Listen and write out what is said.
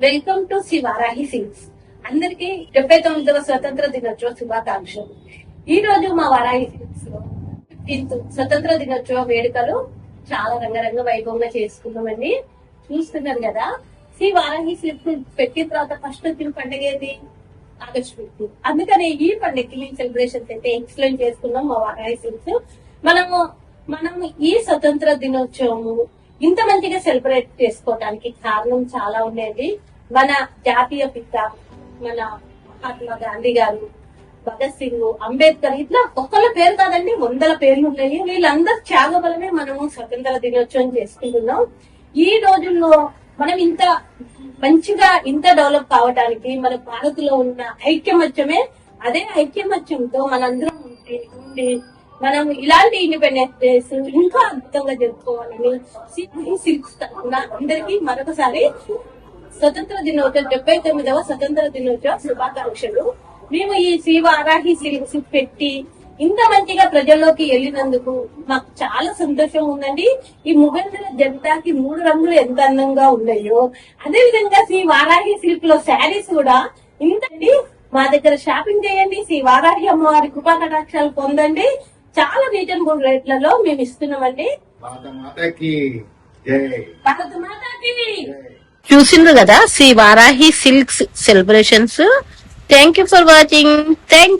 Welcome to శివారాహి Varahi Silks అందరికి డెబ్బై తొమ్మిదవ స్వతంత్ర దినోత్సవ శుభాకాంక్షలు ఈ రోజు మా వారాహి సిల్క్స్లో ఫిఫ్టీన్త్ స్వతంత్ర దినోత్సవ వేడుకలు చాలా రంగరంగ వైభవంగా చేసుకున్నామండి. చూస్తున్నారు కదా శ్రీ వారాహి సిల్క్స్ పెట్టిన తర్వాత ఫస్ట్ వచ్చిన పండుగ ఏది? ఆగస్టు ఫిఫ్టీన్ అందుకనే ఈ పండుగకి మేము సెలబ్రేషన్స్ అయితే ఎక్స్ప్లెయిన్ చేసుకున్నాం మా వారాహి సిల్క్స్ మనము మనం ఈ స్వతంత్ర దినోత్సవము ఇంత మంచిగా సెలబ్రేట్ చేసుకోవడానికి కారణం చాలా ఉన్నాయండి. మన జాతీయ పిత మన మహాత్మా గాంధీ గారు భగత్ సింగ్ అంబేద్కర్ ఇట్లా ఒక్కళ్ళ పేరు కాదండి వందల పేర్లు ఉన్నాయి. వీళ్ళందరూ త్యాగ వలనే మనము స్వతంత్ర దినోత్సవం చేసుకుంటున్నాం. ఈ రోజుల్లో మనం ఇంత మంచిగా ఇంత డెవలప్ కావడానికి మన భారత్లో ఉన్న ఐక్యమత్యమే అదే ఐక్యమత్యంతో మనందరం ఉండి ఉండి మనం ఇలాంటి ఇండిపెండెన్స్ డేస్ ఇంకా అద్భుతంగా జరుపుకోవాలని అందరికీ మరొకసారి స్వతంత్ర దినోత్సవం డెబ్బై తొమ్మిదవ స్వతంత్ర దినోత్సవ శుభాకాంక్షలు. మేము ఈ శ్రీ వారాహి సిల్క్స్ పెట్టి ఇంత మంచిగా ప్రజల్లోకి వెళ్ళినందుకు మాకు చాలా సంతోషం ఉందండి. ఈ ముగంధర జనతాకి మూడు రంగులు ఎంత అందంగా ఉన్నాయో అదే విధంగా శ్రీ వారాహి సిల్క్లో శారీస్ కూడా ఇంతండి మా దగ్గర షాపింగ్ చేయండి శ్రీ వారాహి అమ్మవారి కృపా కటాక్షాలు పొందండి. చాలా రీజనబుల్ రేట్లలో మేము ఇస్తున్నామండి. భారత మాతకి చూసిండ్రు కదా Shri Varahi Silks celebrations. Thank you for watching thank